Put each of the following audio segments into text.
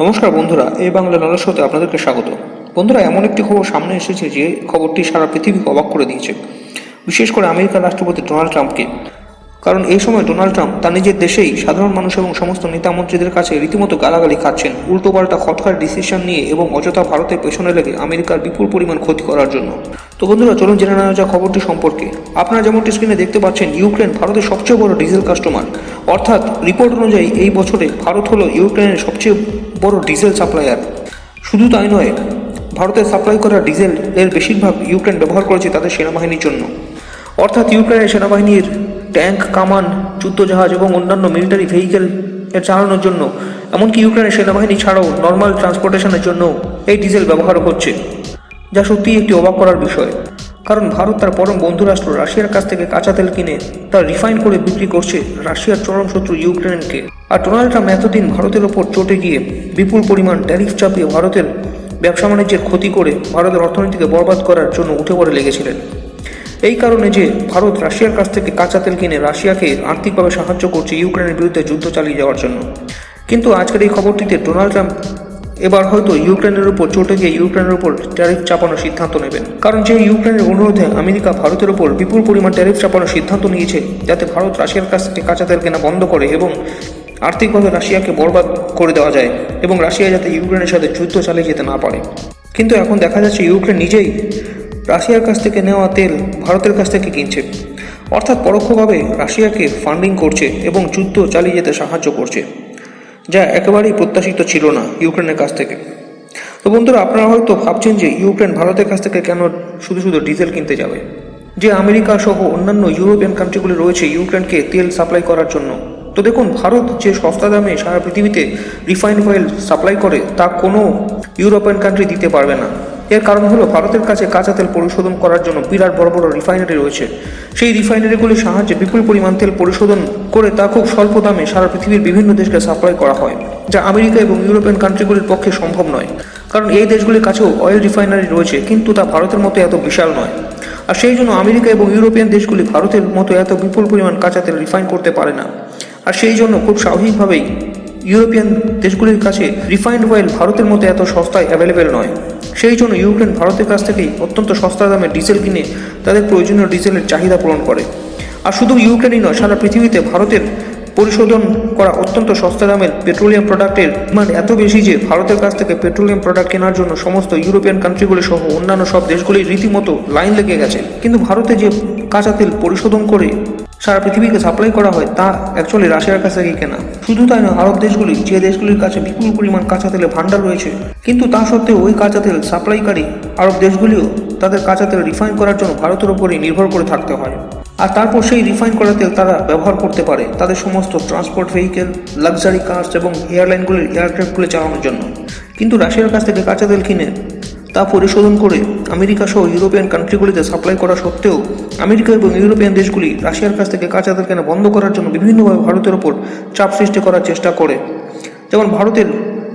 নমস্কার বন্ধুরা এই বাংলা নলেজ শোতে আপনাদেরকে স্বাগত। বন্ধুরা, এমন একটি খবর সামনে এসেছে যে খবরটি সারা পৃথিবীকে অবাক করে দিয়েছে। বিশেষ করে আমেরিকার রাষ্ট্রপতি ডোনাল্ড ট্রাম্পকে। কারণ এই সময় ডোনাল্ড ট্রাম্প তার নিজের দেশেই সাধারণ মানুষ এবং সমস্ত নেতা মন্ত্রীদের কাছে রীতিমতো গালাগালি খাচ্ছেন, উল্টোপাল্টা খটকার ডিসিশন নিয়ে এবং অযথা ভারতের পেছনে লেগে আমেরিকার বিপুল পরিমাণ ক্ষতি করার জন্য। তো বন্ধুরা, চলুন জেনে নেওয়া যাক খবরটি সম্পর্কে। আপনারা যেমনটি স্ক্রিনে দেখতে পাচ্ছেন, ইউক্রেন ভারতের সবচেয়ে বড় ডিজেল কাস্টমার অর্থাৎ রিপোর্ট অনুযায়ী এই বছরে ভারত হলো ইউক্রেনের সবচেয়ে বড় ডিজেল সাপ্লায়ার শুধু তাই নয়, ভারতের সাপ্লাই করা ডিজেল এর বেশিরভাগ ইউক্রেন ব্যবহার করেছে তাদের সেনাবাহিনীর জন্য। অর্থাৎ ইউক্রেনের সেনাবাহিনীর ট্যাঙ্ক, কামান, যুদ্ধজাহাজ এবং অন্যান্য মিলিটারি ভেহিকেল এর চালানোর জন্য, এমনকি ইউক্রেনের সেনাবাহিনী ছাড়াও নর্মাল ট্রান্সপোর্টেশনের জন্য এই ডিজেল ব্যবহার হচ্ছে, যা সত্যিই একটি অবাক করার বিষয়। কারণ ভারত তার পরম বন্ধু রাষ্ট্র রাশিয়ার কাছ থেকে কাঁচা তেল কিনে তা রিফাইন করে বিক্রি করছে রাশিয়ার চরম শত্রু ইউক্রেনকে। আর ডোনাল্ড ট্রাম্প এতদিন ভারতের ওপর চটে গিয়ে বিপুল পরিমাণ ট্যারিফ চাপিয়ে ভারতের ব্যবসা বাণিজ্যের ক্ষতি করে ভারতের অর্থনীতিকে বরবাদ করার জন্য উঠে পড়ে লেগেছিলেন। এই কারণে যে ভারত রাশিয়ার কাছ থেকে কাঁচা তেল কিনে রাশিয়াকে আর্থিকভাবে সাহায্য করছে ইউক্রেনের বিরুদ্ধে যুদ্ধ চালিয়ে যাওয়ার জন্য। কিন্তু আজকের এই খবরটিতে ডোনাল্ড ট্রাম্প এবার হয়তো ইউক্রেনের উপর চটে গিয়ে ইউক্রেনের উপর ট্যারিফ চাপানোর সিদ্ধান্ত নেবেন। কারণ যে ইউক্রেনের অনুরোধে আমেরিকা ভারতের উপর বিপুল পরিমাণ ট্যারিফ চাপানোর সিদ্ধান্ত নিয়েছে, যাতে ভারত রাশিয়ার কাছ থেকে কাঁচা তেল কেনা বন্ধ করে এবং আর্থিকভাবে রাশিয়াকে বরবাদ করে দেওয়া যায় এবং রাশিয়া যাতে ইউক্রেনের সাথে যুদ্ধ চালিয়ে যেতে না পারে। কিন্তু এখন দেখা যাচ্ছে ইউক্রেন নিজেই রাশিয়ার কাছ থেকে নেওয়া তেল ভারতের কাছ থেকে কিনছে। অর্থাৎ পরোক্ষভাবে রাশিয়াকে ফান্ডিং করছে এবং যুদ্ধ চালিয়ে যেতে সাহায্য করছে, যা একেবারেই প্রত্যাশিত ছিল না ইউক্রেনের কাছ থেকে। তো বন্ধুরা, আপনারা হয়তো ভাবছেন যে ইউক্রেন ভারতের কাছ থেকে কেন শুধু শুধু ডিজেল কিনতে যাবে? যে আমেরিকা সহ অন্যান্য ইউরোপিয়ান কান্ট্রিগুলি রয়েছে ইউক্রেনকে তেল সাপ্লাই করার জন্য। তো দেখুন, ভারত যে সস্তা দামে সারা পৃথিবীতে রিফাইন্ড অয়েল সাপ্লাই করে, তা কোনো ইউরোপিয়ান কান্ট্রি দিতে পারবে না। এর কারণ হলো ভারতের কাছে কাঁচা তেল পরিশোধন করার জন্য বিরাট বড় বড় রিফাইনারি রয়েছে। সেই রিফাইনারিগুলির সাহায্যে বিপুল পরিমাণ তেল পরিশোধন করে তা খুব স্বল্প দামে সারা পৃথিবীর বিভিন্ন দেশকে সাপ্লাই করা হয়, যা আমেরিকা এবং ইউরোপিয়ান কান্ট্রিগুলির পক্ষে সম্ভব নয়। কারণ এই দেশগুলির কাছেও অয়েল রিফাইনারি রয়েছে, কিন্তু তা ভারতের মতো এত বিশাল নয়। আর সেই জন্য আমেরিকা এবং ইউরোপিয়ান দেশগুলি ভারতের মতো এত বিপুল পরিমাণ কাঁচা তেল রিফাইন করতে পারে না। আর সেই জন্য খুব স্বাভাবিকভাবেই ইউরোপিয়ান দেশগুলির কাছে রিফাইন্ড অয়েল ভারতের মতো এত সস্তায় অ্যাভেলেবেল নয়। সেই জন্য ইউক্রেন ভারতের কাছ থেকেই অত্যন্ত সস্তা দামে ডিজেল কিনে তাদের প্রয়োজনীয় ডিজেলের চাহিদা পূরণ করে। আর শুধু ইউক্রেনই নয়, সারা পৃথিবীতে ভারতের পরিশোধন করা অত্যন্ত সস্তা দামের পেট্রোলিয়াম প্রোডাক্টের ডিমান্ড এত বেশি যে ভারতের কাছ থেকে পেট্রোলিয়াম প্রোডাক্ট কেনার জন্য সমস্ত ইউরোপিয়ান কান্ট্রিগুলি সহ অন্যান্য সব দেশগুলি রীতিমতো লাইন লেগে গেছে। কিন্তু ভারতে যে কাঁচা তেল পরিশোধন করে সারা পৃথিবীকে সাপ্লাই করা হয় তা অ্যাকচুয়ালি রাশিয়ার কাছ থেকেই কেনা? শুধু তাই নয়, আরব দেশগুলি, যে দেশগুলির কাছে বিপুল পরিমাণ কাঁচা তেলের ভান্ডার রয়েছে, কিন্তু তা সত্ত্বেও ওই কাঁচা তেল সাপ্লাইকারী আরব দেশগুলিও তাদের কাঁচা তেল রিফাইন করার জন্য ভারতের ওপরই নির্ভর করে থাকতে হয়। আর তারপর সেই রিফাইন করা তেল তারা ব্যবহার করতে পারে তাদের সমস্ত ট্রান্সপোর্ট ভেহিকেল লাক্সারি কার্স এবং এয়ারলাইনগুলির এয়ারক্রাফটগুলি চালানোর জন্য। কিন্তু রাশিয়ার কাছ থেকে কাঁচা তেল কিনে তা পরিশোধন করে আমেরিকা সহ ইউরোপিয়ান কান্ট্রিগুলিতে সাপ্লাই করা সত্ত্বেও আমেরিকা এবং ইউরোপিয়ান দেশগুলি রাশিয়ার কাছ থেকে কাঁচা তেল কেনা বন্ধ করার জন্য বিভিন্নভাবে ভারতের ওপর চাপ সৃষ্টি করার চেষ্টা করে। যেমন ভারতের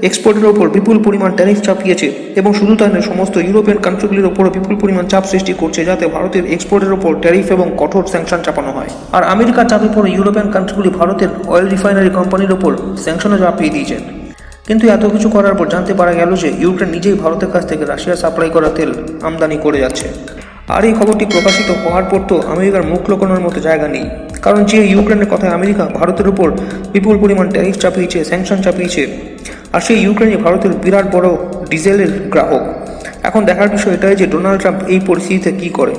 এক্সপোর্টের ওপর বিপুল পরিমাণ ট্যারিফ চাপিয়েছে এবং শুধু তাই নয়, সমস্ত ইউরোপিয়ান কান্ট্রিগুলির ওপরও বিপুল পরিমাণ চাপ সৃষ্টি করছে যাতে ভারতের এক্সপোর্টের ওপর ট্যারিফ এবং কঠোর স্যাংশন চাপানো হয়। আর আমেরিকার চাপের পরে ইউরোপিয়ান কান্ট্রিগুলি ভারতের অয়েল রিফাইনারি কোম্পানির ওপর স্যাংশনও চাপিয়ে দিয়েছেন কিন্তু এত কিছু করার পর জানতে পারা গেল যে ইউক্রেন নিজেই ভারতের কাছ থেকে রাশিয়া সাপ্লাই করা তেল আমদানি করে যাচ্ছে। আর এই খবরটি প্রকাশিত হওয়ার পর তো আমেরিকার মুখ লোকানোর মতো জায়গা নেই। কারণ যে ইউক্রেনের কথায় আমেরিকা ভারতের উপর বিপুল পরিমাণ ট্যারিফ চাপিয়েছে স্যাংশন চাপিয়েছে, আর সেই ইউক্রেনই ভারতের বিরাট বড় ডিজেলের গ্রাহক। এখন দেখার বিষয় এটাই যে ডোনাল্ড ট্রাম্প এই পরিস্থিতিতে কী করে?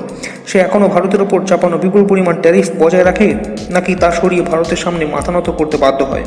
সে এখনও ভারতের ওপর চাপানো বিপুল পরিমাণ ট্যারিফ বজায় রাখে, নাকি তা সরিয়ে ভারতের সামনে মাথা নত করতে বাধ্য হয়?